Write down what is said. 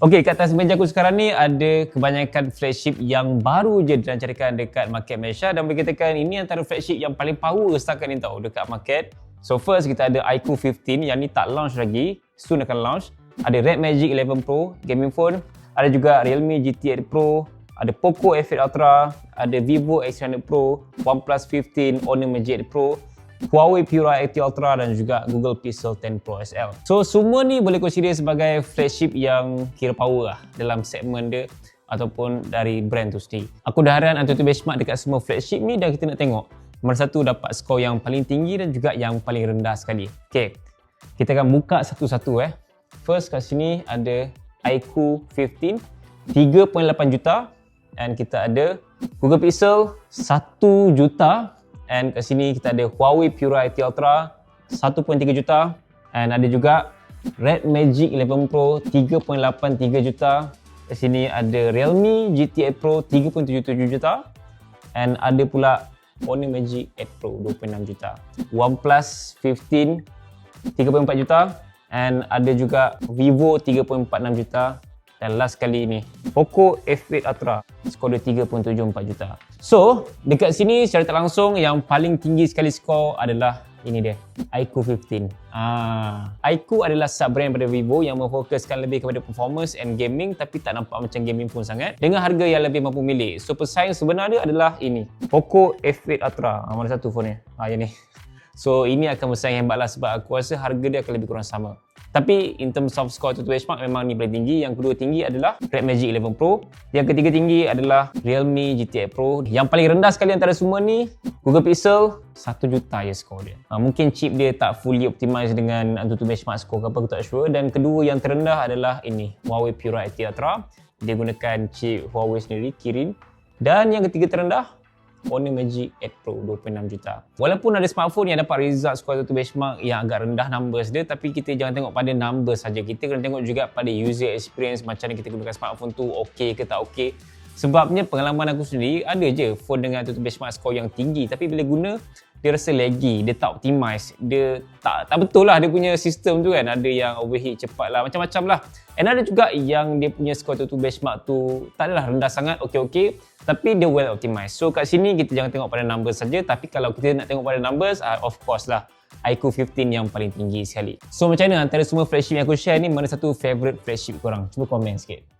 Okey, kat atas meja aku sekarang ni ada kebanyakan flagship yang baru je dilancarkan dekat market Malaysia dan boleh katakan ini antara flagship yang paling power setakat ni tau dekat market. So first kita ada iQOO 15 yang ni tak launch lagi, soon akan launch. Ada Red Magic 11 Pro gaming phone, ada juga Realme GT8 Pro, ada Poco F8 Ultra, ada Vivo X300 Pro, OnePlus 15, Honor Magic 8 Pro, Huawei Pura 80 Ultra dan juga Google Pixel 10 Pro SL. So semua ni boleh consider sebagai flagship yang kira power lah dalam segmen dia ataupun dari brand tu sendiri. Aku dah harian Antutu benchmark dekat semua flagship ni dan kita nak tengok mana satu dapat skor yang paling tinggi dan juga yang paling rendah sekali. Okay, kita akan buka satu-satu eh. First kat sini ada iQOO 15 3.8 juta and kita ada Google Pixel 1 juta and kat sini kita ada Huawei Pura 80 Ultra 1.3 juta. And ada juga Red Magic 11 Pro 3.83 juta. Kat sini ada Realme GT8 Pro 3.77 juta. And ada pula Honor Magic 8 Pro 2.6 juta. OnePlus 15 3.4 juta. And ada juga Vivo 3.46 juta dan last kali ni Poco F8 Ultra skor dia 3.74 juta. So, dekat sini secara tak langsung yang paling tinggi sekali skor adalah ini dia, iQOO 15. Ah, iQOO adalah sub brand pada Vivo yang memfokuskan lebih kepada performance and gaming tapi tak nampak macam gaming pun sangat dengan harga yang lebih mampu milik. So, pesaing sebenar dia adalah ini, Poco F8 Ultra. Ah, mana satu phone ni? Ah, yang ni. So ini akan bersaing hebat lah sebab aku rasa harga dia akan lebih kurang sama. Tapi in terms of score to benchmark memang ni paling tinggi. Yang kedua tinggi adalah Red Magic 11 Pro. Yang ketiga tinggi adalah Realme GT8 Pro. Yang paling rendah sekali antara semua ni Google Pixel 1 juta ya skor dia. Ha, mungkin chip dia tak fully optimized dengan Antutu benchmark score ke apa aku tak sure. Dan kedua yang terendah adalah ini Huawei Pura 80 Ultra. Dia gunakan chip Huawei sendiri Kirin. Dan yang ketiga terendah Honor Magic 8 Pro 2.6 juta. Walaupun ada smartphone yang dapat result score satu benchmark yang agak rendah numbers dia tapi kita jangan tengok pada numbers saja. Kita kena tengok juga pada user experience macam mana kita gunakan smartphone tu okey ke tak okey. Sebabnya pengalaman aku sendiri ada je phone dengan tu benchmark score yang tinggi tapi bila guna dia rasa laggy, dia tak optimize, dia tak tak betul lah dia punya sistem tu kan. Ada yang overheat cepat lah, macam-macam lah. And ada juga yang dia punya score tu benchmark tu tak adalah rendah sangat, okey-okey. Tapi dia well optimized. So kat sini kita jangan tengok pada numbers saja. Tapi kalau kita nak tengok pada numbers, uh, of course lah iQOO 15 yang paling tinggi sekali. So macam mana antara semua flagship yang aku share ni, mana satu favorite flagship korang? Cuba komen sikit.